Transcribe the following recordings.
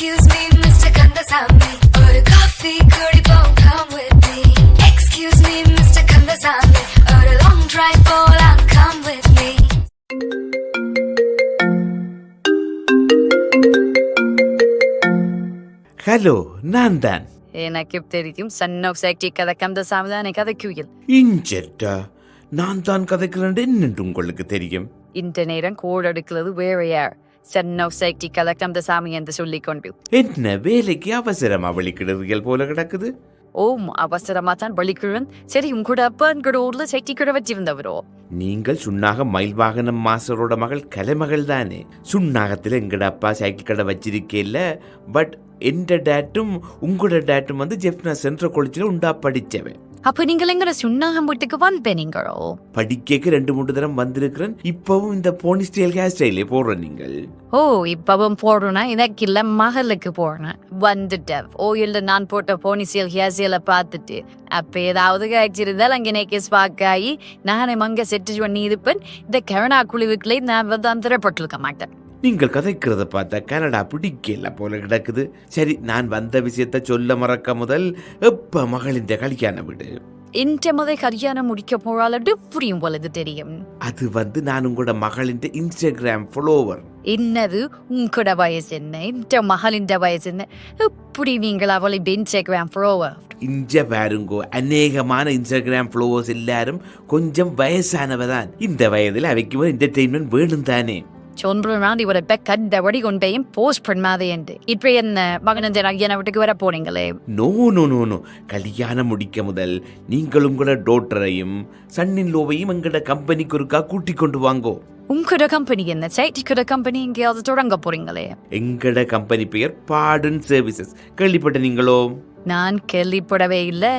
Excuse me, Mr. Kandasamy. ஒரு coffee குடிப்போம் come with me. Excuse me, Mr. Kandasamy. ஒரு long drive போலாம் come with me. Hello நான் தான் எனக்கு தெரியும் சன் ஆஃப் சேக்டி கதை கந்த சாமிதானே கதை குயில் இஞ்சட்டா நான் தான் கதைக்கிறேன் என்னென்று உங்களுக்கு தெரியும் இந்த நேரம் கோடு எடுக்கிறது வேற யார் சன் ஆஃப் சேக்டி கந்த சாமி என்று சொல்லிக் கொண்டு என்ன வேலைக்கு அவசரமா வலிக்கிடுறீர்கள் போல கிடக்குது ஓம் அவசரமா தான் வலிக்குழன் சரி உங்களோட அப்பா எங்களோட ஊர்ல சேக்டி கூட வச்சிருந்தவரோ நீங்கள் சுண்ணாக மயில் வாகனம் மாஸ்டரோட மகள் கலைமகள் தானே சுண்ணாகத்தில் எங்கட அப்பா சைக்கிள் கடை வச்சிருக்கேல்ல பட் எந்த டேட்டும் உங்களோட டேட்டும் வந்து ஜெப்னா சென்ட்ரல் காலேஜில் உண்டா படித்தவன் அப்ப நீங்கள் எங்கட சுண்ணாகம் வீட்டுக்கு வந்தீங்களோ படிக்க ரெண்டு மூணு தரம் வந்திருக்கிறேன். இப்பவும் இந்த போனி ஸ்டைல் ஹேர் ஸ்டைலே போடுறேன் நீங்கள். ஓ இப்பவும் போடுனா எனக்கு இல்ல மகளுக்கு போனேன் வந்துட்டேன். ஓயில்ல நான் போட்ட போனிசியல் ஹேசியல பார்த்துட்டு. அப்ப ஏதாவது காய்ச்சிருந்தால் அங்கே நேக்கே ஸ்பாக் ஆகி நானே மங்க செட்டு பண்ணி இருப்பேன் இந்த கருணா குழுவுக்குள்ளே நான் வந்து அந்தரப்பட்டிருக்க மாட்டேன். நீங்கள் கதைக்கிறத பார்த்தா கனடா பிடிக்கல போல கிடக்குது. சரி நான் வந்த விஷயத்த சொல்ல மறக்க முதல் எப்ப மகளின் கல்யாண வீடு? இந்த முதல் கல்யாணம் முடிக்க போறாளட்டு புரியும் போலது தெரியும். அது வந்து நான் உங்களோட மகளின் இன்ஸ்டாகிராம் ஃபாலோவர் என்னது? உங்களோட வயசு என்ன? இந்த மகளின் வயசு என்ன? எப்படி நீங்கள் அவளை இன்ஸ்டாகிராம் ஃப்ரோவர் இஞ்ச பாருங்கோ அநேகமான இன்ஸ்டாகிராம் ஃபாலோவர்ஸ் எல்லாரும் கொஞ்சம் வயசானவ தான். இந்த வயதில் அவைக்கு ஒரு என்டர்டெயின்மெண்ட் வேணும் தானே. சொல்றான் இவரை கண்டபடி கொண்டையும் போஸ்ட் பண்ணாதே என்று. இப்ப என்ன மகனந்த ஐயனை வீட்டுக்கு வர போனீங்களே? No no no no. கல்யாணம் முடிக்க முதல் நீங்கள் உங்களோட டோட்டரையும் சன்னின் லோவையும் எங்களோட கம்பெனிக்கு ஒருக்கா கூட்டிக் கொண்டு வாங்கோ. உங்களோட கம்பெனி என்ன? சைட்டிக்கோட கம்பெனி எங்கேயாவது தொடங்க போறீங்களே? எங்களோட கம்பெனி பெயர் பாடன் சர்வீசஸ் கேள்விப்பட்ட நீங்களோ? நான் கேள்விப்படவே இல்லை.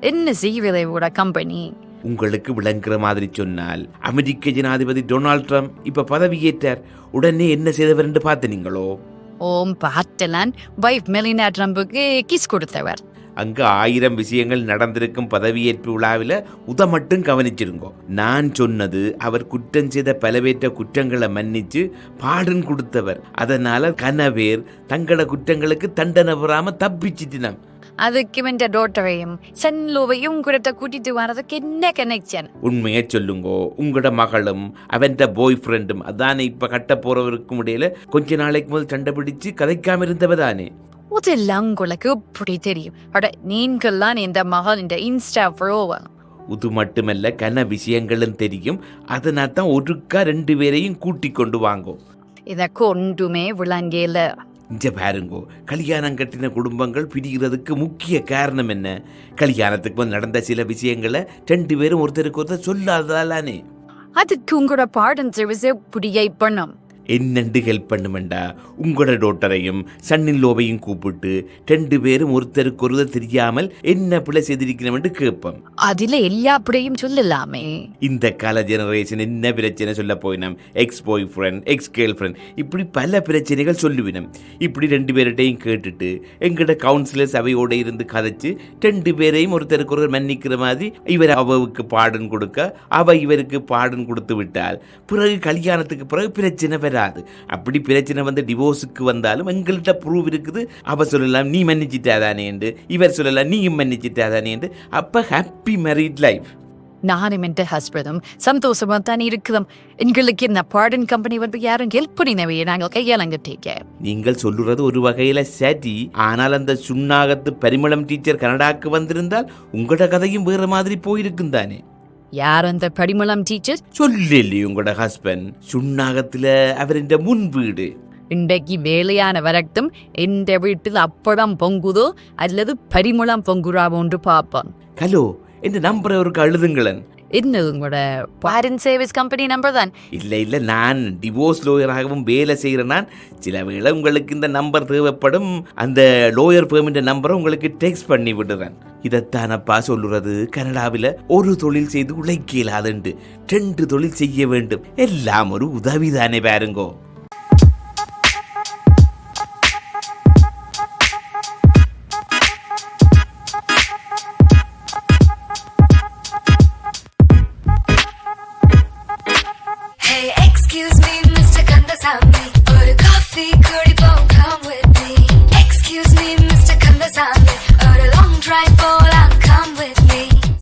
என்ன செய்வதையோட கம்பெனி? உங்களுக்கு விளங்குற மாதிரி சொன்னால் அமெரிக்க ஜனாதிபதி டொனால்ட் ட்ரம்ப் இப்ப பதவியேற்றார். உடனே என்ன செய்தவர் என்று பார்த்து நீங்களோ? ஓம் பார்த்தலான் வைஃப் மெலினா ட்ரம்புக்கு கிஸ் கொடுத்தவர். அங்க ஆயிரம் விஷயங்கள் நடந்திருக்கும் பதவியேற்பு விழாவில் உத மட்டும் கவனிச்சிருங்கோ. நான் சொன்னது அவர் குற்றம் செய்த பலவேற்ற குற்றங்களை மன்னிச்சு பாடன் கொடுத்தவர். அதனால கனவேர் தங்கள குற்றங்களுக்கு தண்டனை பெறாம தப்பிச்சிட்டினான் அதுக்கு என்ற டோட்டரையும் சன்லோவையும் கூட கூட்டிட்டு வரதுக்கு என்ன கனெக்ஷன் உண்மையை சொல்லுங்கோ. உங்களோட மகளும் அவன் பாய் ஃப்ரெண்டும் அதானே இப்ப கட்ட போறவருக்கும் இடையில கொஞ்ச நாளைக்கு முதல் சண்டை பிடிச்சு கதைக்காம இருந்தவ தானே? அதெல்லாம் உங்களுக்கு எப்படி தெரியும்? அட நீங்கள்லாம் இந்த மகள் இந்த இன்ஸ்டா ஃப்ரோவா இது மட்டுமல்ல கன விஷயங்களும் தெரியும். அதனால தான் ஒருக்கா ரெண்டு பேரையும் கூட்டிக் கொண்டு வாங்கோ. இதற்கு ஒன்றுமே விளங்கல. இங்க பாருங்கோ கல்யாணம் கட்டின குடும்பங்கள் பிரிகிறதுக்கு முக்கிய காரணம் என்ன? கல்யாணத்துக்கு முன் நடந்த சில விஷயங்களை ரெண்டு பேரும் ஒருத்தருக்கு ஒருத்தர் சொல்லாததாலானே. அதுக்கு உங்களோட பாடம் சர்வீஸ் எப்படியை என்னண்டு ஹெல்ப் பண்ணுமெண்டா. உங்களோட டோட்டரையும் சன்னின் கூப்பிட்டு ரெண்டு பேரும் ஒருத்தருக்கு ஒருத்தர் தெரியாமல் என்ன பிள்ளை செய்திருக்கிறோம் கேட்போம். அதுல எல்லா அப்படியும் சொல்லலாமே. இந்த கால ஜெனரேஷன் என்ன பிரச்சனை சொல்ல போயினோம்? Ex boyfriend ex girlfriend இப்படி பல பிரச்சனைகள் சொல்லுவினம். இப்படி ரெண்டு பேர்கிட்டையும் கேட்டுட்டு எங்கட கவுன்சிலர் சபையோட இருந்து கதைச்சு ரெண்டு பேரையும் ஒருத்தருக்கு ஒருத்தர் மன்னிக்கிற மாதிரி இவர் அவவுக்கு பாடன் கொடுக்க அவ இவருக்கு பாடன் கொடுத்து விட்டால் பிறகு கல்யாணத்துக்கு பிறகு பிரச்சனை வராது. அப்படி பிரச்சனை வந்து டிவோர்ஸுக்கு வந்தாலும் எங்கள்கிட்ட ப்ரூவ் இருக்குது. அவ சொல்லலாம் நீ மன்னிச்சிட்டாதானே? என்று. இவர் சொல்லலாம் நீயும் மன்னிச்சிட்டாதானே? என்று. அப்ப ஹாப்பி மேரிட் லைஃப் நானும் என் ஹஸ்பண்டும் சந்தோஷமா தான் இருக்கிறோம். எங்களுக்கு இந்த பாடன் கம்பெனி வந்து யாரும் ஹெல்ப் பண்ணினவே நாங்கள் கையாளங்கிட்டீங்க நீங்கள் சொல்லுறது ஒரு வகையில சரி. ஆனால் அந்த சுண்ணாகத்து பரிமளம் டீச்சர் கனடாக்கு வந்திருந்தால் உங்களோட கதையும் வேற மாதிரி போயிருக்கும் தானே? யார் அந்த படிமலம் டீச்சர் சொல்லி உங்களோட ஹஸ்பண்ட் சுண்ணாகத்துல அவரின் முன் வீடு இன்றைக்கு வேலையான வரட்டும் எந்த வீட்டில் அப்பளம் பொங்குதோ அல்லது பரிமளம் பொங்குறா ஒன்று பார்ப்போம். ஹலோ என் நம்பரை ஒரு அழுதுங்களன். என்னது உங்களோட பாரன் சர்வீஸ் கம்பெனி நம்பர் தான் இல்லை இல்லை நான் டிவோர்ஸ் லோயராகவும் வேலை செய்கிறேன். நான் சில வேளை உங்களுக்கு இந்த நம்பர் தேவைப்படும். அந்த லோயர் பேமெண்ட் நம்பரை உங்களுக்கு டெக்ஸ்ட் பண்ணி விடுறேன். இதைத்தானப்பா சொல்லுறது கனடாவில் ஒரு தொழில் செய்து உழைக்க இயலாதுண்டு ரெண்டு தொழில் செய்ய வேண்டும் எல்லாம் ஒரு உதவி தானே பாருங்கோ Excuse me, Mr. Kandasamy, for a coffee. Excuse me.